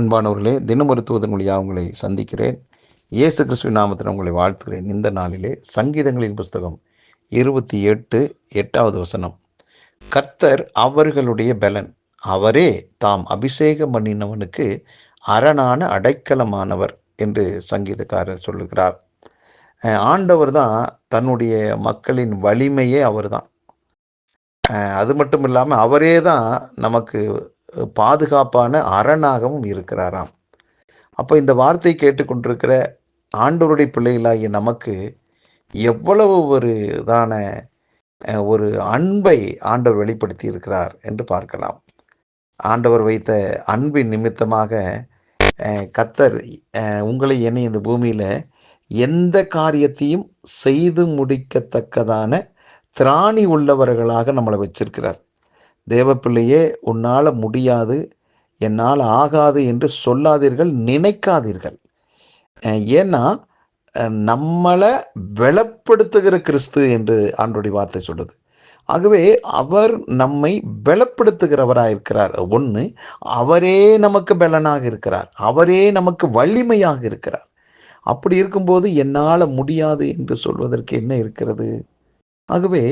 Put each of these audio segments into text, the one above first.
அன்பானவர்களே தினமருத்துவதன் மொழியாக உங்களை சந்திக்கிறேன். இயேசு கிறிஸ்துவ நாமத்தில் உங்களை வாழ்த்துகிறேன். இந்த நாளிலே சங்கீதங்களின் புஸ்தகம் இருபத்தி எட்டு எட்டாவது வசனம். கர்த்தர் அவர்களுடைய பலன். அவரே தாம் அபிஷேகம் பண்ணினவனுக்கு அரணான அடைக்கலமானவர் என்று சங்கீதக்காரர் சொல்லுகிறார். ஆண்டவர் தான் தன்னுடைய மக்களின் வலிமையே அவர் தான் அது மட்டும் இல்லாமல் அவரே தான் நமக்கு பாதுகாப்பான அரணாகவும் இருக்கிறாராம். அப்போ இந்த வார்த்தை கேட்டுக்கொண்டிருக்கிற ஆண்டவருடைய பிள்ளைகளாகிய நமக்கு எவ்வளவு ஒரு இதான ஒரு அன்பை ஆண்டவர் வெளிப்படுத்தி இருக்கிறார் என்று பார்க்கலாம். ஆண்டவர் வைத்த அன்பின் நிமித்தமாக கத்தர் உங்களை என்னை இந்த பூமியில் எந்த காரியத்தையும் செய்து முடிக்கத்தக்கதான திராணி உள்ளவர்களாக நம்மளை வச்சிருக்கிறார். தேவப்பிள்ளையே உன்னால் முடியாது என்னால் ஆகாது என்று சொல்லாதீர்கள் நினைக்காதீர்கள். ஏன்னா நம்மளை பலப்படுத்துகிற கிறிஸ்து என்று ஆண்டோடைய வார்த்தை சொல்லுது. ஆகவே அவர் நம்மை பலப்படுத்துகிறவராக இருக்கிறார். ஒன்று அவரே நமக்கு பலனாக இருக்கிறார். அவரே நமக்கு வலிமையாக இருக்கிறார். அப்படி இருக்கும்போது என்னால் முடியாது என்று சொல்வதற்கு என்ன இருக்கிறது? ஆகவே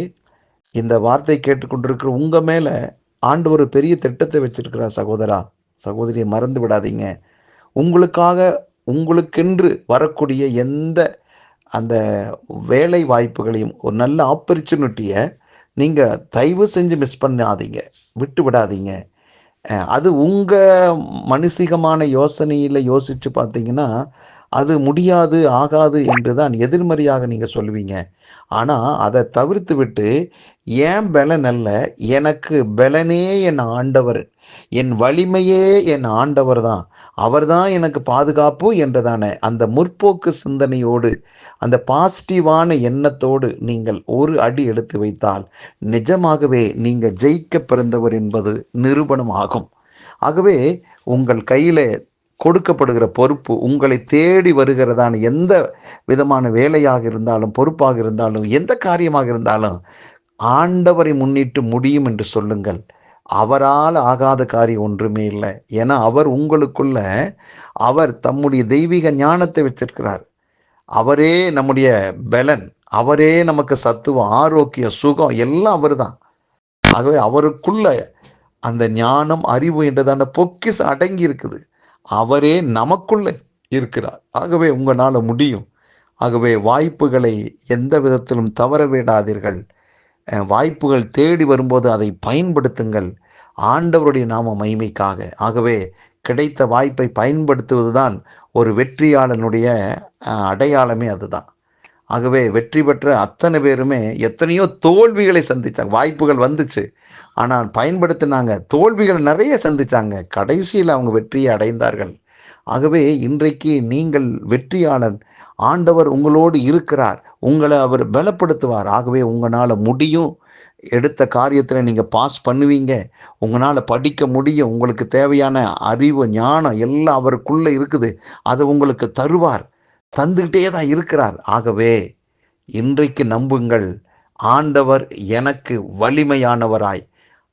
இந்த வார்த்தை கேட்டுக்கொண்டிருக்கிற உங்க மேல ஆண்டு ஒரு பெரிய திட்டத்தை வச்சிருக்கிறார் சகோதரா. சகோதரியை மறந்து விடாதீங்க. உங்களுக்காக உங்களுக்கென்று வரக்கூடிய எந்த அந்த வேலை வாய்ப்புகளையும் ஒரு நல்ல ஆப்பர்ச்சுனிட்டியை நீங்கள் தயவு செஞ்சு மிஸ் பண்ணாதீங்க. விட்டு விடாதீங்க. அது உங்கள் மனுஷிகமான யோசனையில் யோசித்து பார்த்தீங்கன்னா அது முடியாது ஆகாது என்று தான் எதிர்மறையாக நீங்கள் சொல்லுவீங்க. ஆனால் அதை தவிர்த்து விட்டு ஏன் பலன் அல்ல எனக்கு பலனே என் ஆண்டவர் என் வலிமையே என் ஆண்டவர் தான். அவர் தான் எனக்கு பாதுகாப்பு என்றதான அந்த முற்போக்கு சிந்தனையோடு அந்த பாசிட்டிவான எண்ணத்தோடு நீங்கள் ஒரு அடி எடுத்து வைத்தால் நிஜமாகவே நீங்கள் ஜெயிக்க பிறந்தவர் என்பது நிரூபணம் ஆகும் ஆகவே உங்கள் கையில் கொடுக்கப்படுகிற பொறுப்பு உங்களை தேடி வருகிறதான எந்த விதமான வேலையாக இருந்தாலும் பொறுப்பாக இருந்தாலும் எந்த காரியமாக இருந்தாலும் ஆண்டவரை முன்னிட்டு முடியும் என்று சொல்லுங்கள். அவரால் ஆகாத காரியம் ஒன்றுமே இல்லை. ஏன்னா அவர் உங்களுக்குள்ள அவர் தம்முடைய தெய்வீக ஞானத்தை வச்சிருக்கிறார். அவரே நம்முடைய பலன். அவரே நமக்கு சத்துவம் ஆரோக்கியம் சுகம் எல்லாம் அவர்தான். ஆகவே அவருக்குள்ள அந்த ஞானம் அறிவு என்றதான பொக்கிஸ் அடங்கி இருக்குது. அவரே நமக்குள்ளே இருக்கிறார். ஆகவே உங்களால் முடியும். ஆகவே வாய்ப்புகளை எந்த விதத்திலும் தவற விடாதீர்கள். வாய்ப்புகள் தேடி வரும்போது அதை பயன்படுத்துங்கள். ஆண்டவருடைய நாம மகிமைக்காக. ஆகவே கிடைத்த வாய்ப்பை பயன்படுத்துவது தான் ஒரு வெற்றியாளனுடைய அடையாளமே அதுதான். ஆகவே வெற்றி பெற்ற அத்தனை பேருமே எத்தனையோ தோல்விகளை சந்தித்தாங்க வாய்ப்புகள் வந்துச்சு. ஆனால் பயன்படுத்தினாங்க. தோல்விகள் நிறைய சந்தித்தாங்க கடைசியில் அவங்க வெற்றியை அடைந்தார்கள். ஆகவே இன்றைக்கு நீங்கள் வெற்றியாளன் ஆண்டவர் உங்களோடு இருக்கிறார். உங்களை அவர் பலப்படுத்துவார். ஆகவே உங்களால் முடியும். எடுத்த காரியத்தில் நீங்கள் பாஸ் பண்ணுவீங்க. உங்களால் படிக்க முடியும். உங்களுக்கு தேவையான அறிவு ஞானம் எல்லாம் அவருக்குள்ளே இருக்குது. அதை உங்களுக்கு தருவார். தந்துக்கிட்டே தான் இருக்கிறார். ஆகவே இன்றைக்கு நம்புங்கள் ஆண்டவர் எனக்கு வலிமையானவராய்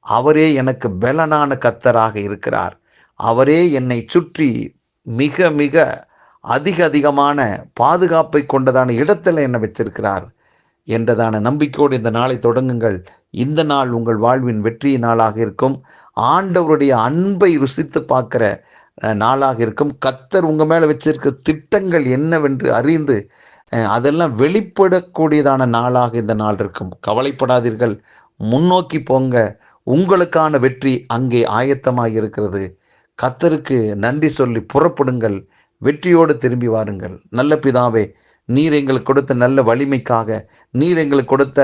அவரே எனக்கு பலனான கத்தராக இருக்கிறார். அவரே என்னை சுற்றி மிக மிக அதிக அதிகமான பாதுகாப்பை கொண்டதான இடத்துல என்னை வச்சிருக்கிறார் என்றதான நம்பிக்கையோடு இந்த நாளை தொடங்குங்கள். இந்த நாள் உங்கள் வாழ்வின் வெற்றியின் நாளாக இருக்கும். ஆண்டவருடைய அன்பை ருசித்து பார்க்குற நாளாக இருக்கும். கத்தர் உங்கள் மேலே வச்சிருக்க திட்டங்கள் என்னவென்று அறிந்து அதெல்லாம் வெளிப்படக்கூடியதான நாளாக இந்த நாள் இருக்கும். கவலைப்படாதீர்கள். முன்னோக்கி போங்க. உங்களுக்கான வெற்றி அங்கே ஆயத்தமாக இருக்கிறது. கத்தருக்கு நன்றி சொல்லி புறப்படுங்கள். வெற்றியோடு திரும்பி வாருங்கள். நல்ல பிதாவே நீர் எங்களுக்கு கொடுத்த நல்ல வலிமைக்காக நீர் எங்களுக்கு கொடுத்த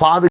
பாது